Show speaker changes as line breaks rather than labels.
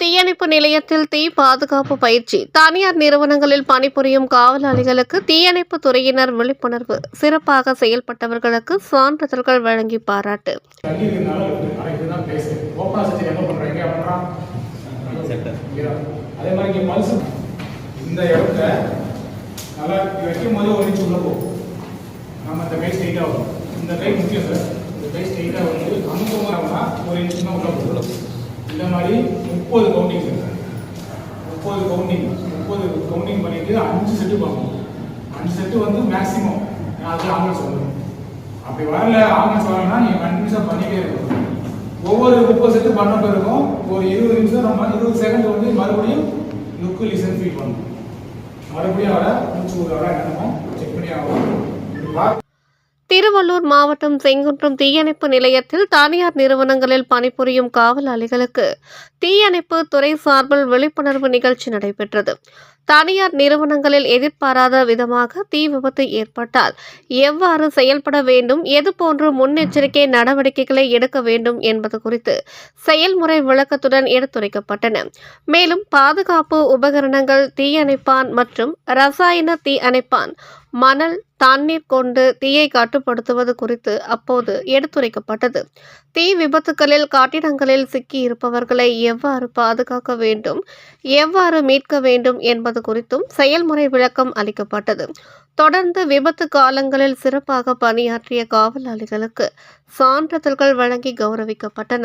தீயணைப்பு நிலையத்தில் தீ பாதுகாப்பு பயிற்சி. தனியார் நிறுவனங்களில் பணிபுரியும் காவலாளிகளுக்கு தீயணைப்பு துறையினர் விழிப்புணர்வு. சிறப்பாக செயல்பட்டவர்களுக்கு சான்றிதழ்கள் வழங்கி பாராட்டு.
இந்த நல்லா வைக்கும் போது ஒரு உள்ள போகும் நம்ம இந்த கை வரும் இந்த கை முக்கியம் சார் இந்த கை ஸ்ட்ரெயிட்டாக வந்து அனுபவம்னா ஒரு இன்ச்சு தான் உள்ள போகும் இந்த மாதிரி முப்பது கவுண்டிங் சார் முப்பது கவுண்டிங் முப்பது கவுண்டிங் பண்ணிட்டு அஞ்சு செட்டு பார்க்கணும் அஞ்சு செட்டு வந்து மேக்ஸிமம் அது ஆங்கிள் சொல்லணும் அப்படி வரல ஆங்கிள் சொல்லணும்னா நீங்கள் கண்டினியூஸாக பண்ணிட்டே இருக்கணும். ஒவ்வொரு முப்பது செட்டு பண்ண பிறகும் ஒரு இருபது நிமிஷம் நம்ம இருபது செகண்ட் வந்து மறுபடியும் லுக்கு லிசன் ஃபீல் பண்ணணும். மறுபடியும் அவரை மூச்சு ஒரு வர
திருவள்ளூர் மாவட்டம் செங்குன்றம் தீயணைப்பு நிலையத்தில் தனியார் நிறுவனங்களில் பணிபுரியும் காவலாளிகளுக்கு தீயணைப்பு துறை சார்பில் விழிப்புணர்வு நிகழ்ச்சி நடைபெற்றது. தனியார் நிறுவனங்களில் எதிர்பாராத விதமாக தீ விபத்து ஏற்பட்டால் எவ்வாறு செயல்பட வேண்டும் எது போன்ற முன்னெச்சரிக்கை நடவடிக்கைகளை எடுக்க வேண்டும் என்பது குறித்து செயல்முறை விளக்கத்துடன் எடுத்துரைக்கப்பட்டன. மேலும் பாதுகாப்பு உபகரணங்கள் தீயணைப்பான் மற்றும் ரசாயன தீ அணைப்பான் மணல் தண்ணீர் கொண்டு தீயை கட்டுப்படுத்துவது குறித்து அப்போது எடுத்துரைக்கப்பட்டது. தீ விபத்துகளில் கட்டிடங்களில் சிக்கி இருப்பவர்களை எவ்வாறு பாதுகாக்க வேண்டும் எவ்வாறு மீட்க வேண்டும் என்பது குறித்தும் செயல்முறை விளக்கம் அளிக்கப்பட்டது. தொடர்ந்து விபத்து காலங்களில் சிறப்பாக பணியாற்றிய காவலாளிகளுக்கு சான்றிதழ்கள் வழங்கி கௌரவிக்கப்பட்டன.